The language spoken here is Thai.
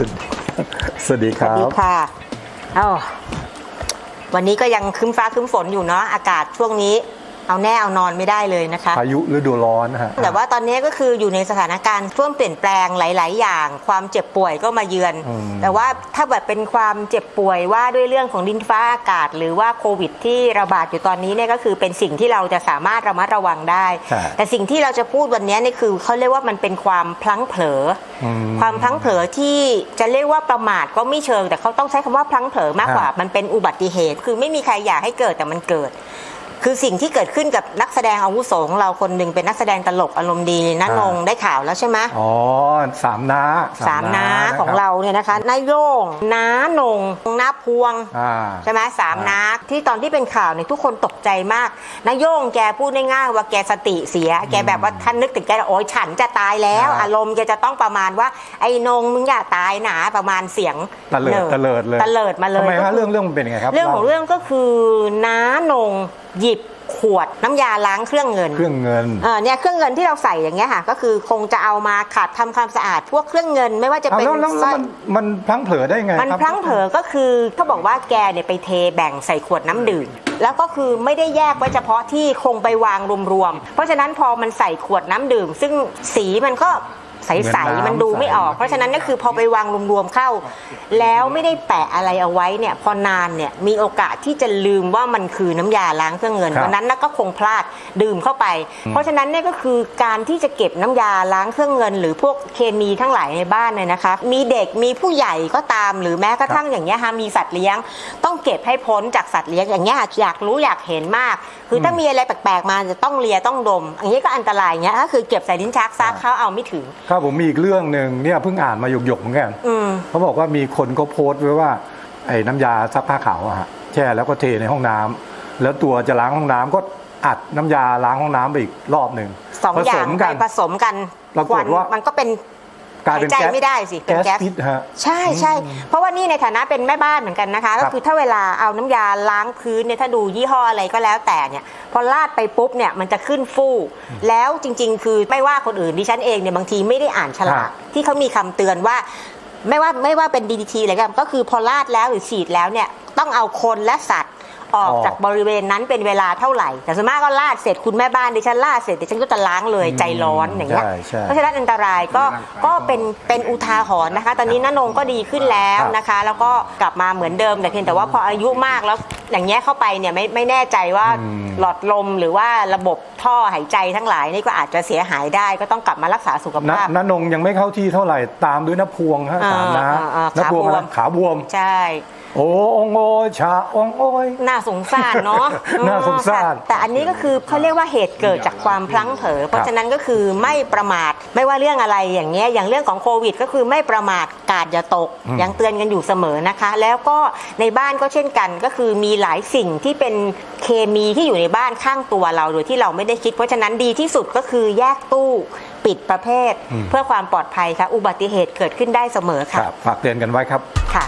วัสดีสวัสดีคสวัสรัดีบ ค่ะเอ้าวันนี้ก็ยังครึ้มฟ้าครึ้มฝนอยู่เนาะ อากาศช่วงนี้ เอาแน่เอานอนไม่ได้เลยนะคะ พายุฤดูร้อนฮะ แต่ว่าตอนนี้ก็คืออยู่ในสถานการณ์ช่วงเปลี่ยนแปลงหลาย ๆ อย่าง ความเจ็บป่วยก็มาเยือน อืม แต่ว่าถ้าแบบเป็นความเจ็บป่วยว่าด้วยเรื่องของดินฟ้าอากาศ หรือว่าโควิดที่ระบาดอยู่ตอนนี้เนี่ยก็คือเป็นสิ่งที่เราจะสามารถระมัดระวังได้ ใช่ แต่สิ่งที่เราจะพูดวันนี้นี่คือเขาเรียกว่ามันเป็นความพลั้งเผลอออืม ความพลั้งเผลอที่จะเรียกว่าประมาทก็ไม่เชิง แต่เขาต้องใช้คำว่าพลั้งเผลอมากกว่าฮะมันเป็นอุบัติเหตุ คือไม่มีใครอยากให้เกิดแต่มันเกิด คือสิ่งที่เกิดขึ้นกับนักแสดงอาวุโสของเราคนหนึ่งเป็นนักแสดงตลกอารมณ์ดีน้านงได้ข่าวแล้วใช่ไหมอ๋อสามน้าสามน้าะของคบเราเนี่ยนะคะนายโยงน้านงน้าพวงอ่าใช่ไหมสามอ่าน้าที่ตอนที่เป็นข่าวเนี่ยทุกคนตกใจมากนายโยงแกพูดง่ายๆว่าแกสติเสีย แกแบบว่าท่านนึกถึงแกโอ้ยฉันจะตายแล้วอ่าอารมณ์แกจะต้องประมาณว่าไอ้นงมึงอย่าตายหนาประมาณเสียงตะเลิดหตะเลิดเลยตะเลิดมาเลยทำไมก็ฮะคือเรื่องเรื่องมันเป็นยังไงครับ เรื่องของล่าเรื่องก็คือน้านงหยิบขวดน้ำยาล้างเครื่องเงิน เครื่องเงินเออเนี่ยเครื่องเงินที่เราใส่อย่างเงี้ยค่ะ ก็คือคงจะเอามาขัดทำความสะอาดพวกเครื่องเงินไม่ว่าจะเอาเป็นแล้วแล้วสร้แล้วอยมันมันพลั้งเผลอได้ไง มันครับพลั้งเผลอก็คือเขาบอกว่าแกเนี่ยไปเทแบ่งใส่ขวดน้ำดื่มแล้วก็คือไม่ได้แยกไว้เฉพาะที่คงไปวางรวมๆ เพราะฉะนั้นพอมันใส่ขวดน้ำดื่ม ซึ่งสีมันก็ ใสๆมันดูไม่ออก เพราะฉะนั้นก็คือพอไปวางรวมๆเข้า แล้วไม่ได้แปะอะไรเอาไว้เนี่ยพอนานเนี่ยมีโอกาสที่จะลืมว่ามันคือน้ำยาล้างเครื่องเงินครับวันนั้นน่ะก็คงพลาดดื่มเข้าไป เพราะฉะนั้นเนี่ยก็คือการที่จะเก็บน้ำยาล้างเครื่องเงิน หรือพวกเคมีทั้งหลายในบ้านเนี่ยนะคะมีเด็กมีผู้ใหญ่ก็ตาม หรือแม้กระทั่งอย่างเงี้ยค่ะมีสัตว์เลี้ยง ต้องเก็บให้พ้นจากสัตว์เลี้ยงอย่างเงี้ยอยากรู้อยากเห็นมาก คือถ้ามีอะไรแปลกๆมาจะต้องเลียต้องดม อย่างนี้ก็อันตรายอย่างเงี้ยก็คือเก็บใส่ลิ้นชักซักเขาเอาไม่ถึงครับผมมีอีกเรื่องหนึ่งเนี่ยเพิ่งอ่านมาหยกๆเหมือนกันอืมเขาบอกว่ามีคนก็โพสต์ไว้ว่า ไอ้น้ำยาซักผ้าขาวอะฮะแช่แล้วก็เทในห้องน้ำแล้วตัวจะล้างห้องน้ำก็อัดน้ำยาล้างห้องน้ำไปอีกรอบหนึ่งสองอย่างผสมไปกันผสมกันปรากฏว่ามันก็เป็น กลายเป็นหายใจแก๊สไม่ได้สิเป็นแก๊สแก๊ส พิษฮะ ใช่ใช่เพราะว่านี่ในฐานะเป็นแม่บ้านเหมือนกันนะคะ ก็คือถ้าเวลาเอาน้ำยาล้างพื้นเนี่ยถ้าดูยี่ห้ออะไรก็แล้วแต่เนี่ยพอลาดไปปุ๊บเนี่ยมันจะขึ้นฟูแล้วจริง ๆ คือไม่ว่าคนอื่นดิฉันเองเนี่ยบางทีไม่ได้อ่านฉลากที่เขามีคำเตือนว่า ไม่ว่าไม่ว่าเป็น DDT อะไรก็ตามก็คือพอลาดแล้วหรือฉีดแล้วเนี่ยต้องเอาคนและสัตว์ ออกออกจากบริเวณนั้นเป็นเวลาเท่าไหร่ แต่ส่วนมากก็ลาดเสร็จคุณแม่บ้านดิฉันลาดเสร็จดิฉันก็จะล้างเลยใจร้อนอย่างเงี้ยใช่ใช่เพราะฉะนั้นอันตรายก็ก็เป็นเป็นอุทาหรณ์นะคะ ตอนนี้น้านงก็ดีขึ้นแล้วครับนะคะ แล้วก็กลับมาเหมือนเดิม แต่เพียงแต่ว่าพออายุมากแล้วอย่างเงี้ยเข้าไปเนี่ยไม่ไม่แน่ใจว่าอืมหลอดลมหรือว่าระบบท่อหายใจทั้งหลายนี่ก็อาจจะเสียหายได้ก็ต้องกลับมารักษาสุขนภาพนนงยังไม่เข้าที่เท่าไหร่ตามด้วยน้าพวงฮะอ่าสามนะอ่าอ่าน้าพวงขาบวมนะขาบวมใช่โอ้องโอยชาองโอยน่าสงสารเนาะน่าสงสารค่ะแต่อันนี้ก็คือเขาเรียกว่าเหตุเกิดจากความพลั้งเผลอเพราะฉะนั้นก็คือไม่ประมาทไม่ว่าเรื่องอะไรอย่างเงี้ยอย่างเรื่องของโควิด ก็คือไม่ประมาทกาดอย่าตกอืมยังเตือนกันอยู่เสมอนะคะ แล้วก็ในบ้านก็เช่นกันก็คือมีหลายสิ่งที่เป็นเคมีที่อยู่ในบ้านข้างตัวเราโดยที่เราไม่ได้คิด เพราะฉะนั้นดีที่สุดก็คือแยกตู้ปิดประเภท เพื่อความปลอดภัยค่ะอุบัติเหตุเกิดขึ้นได้เสมอคค่ะรับฝากเตือนกันไว้ครับค่ะ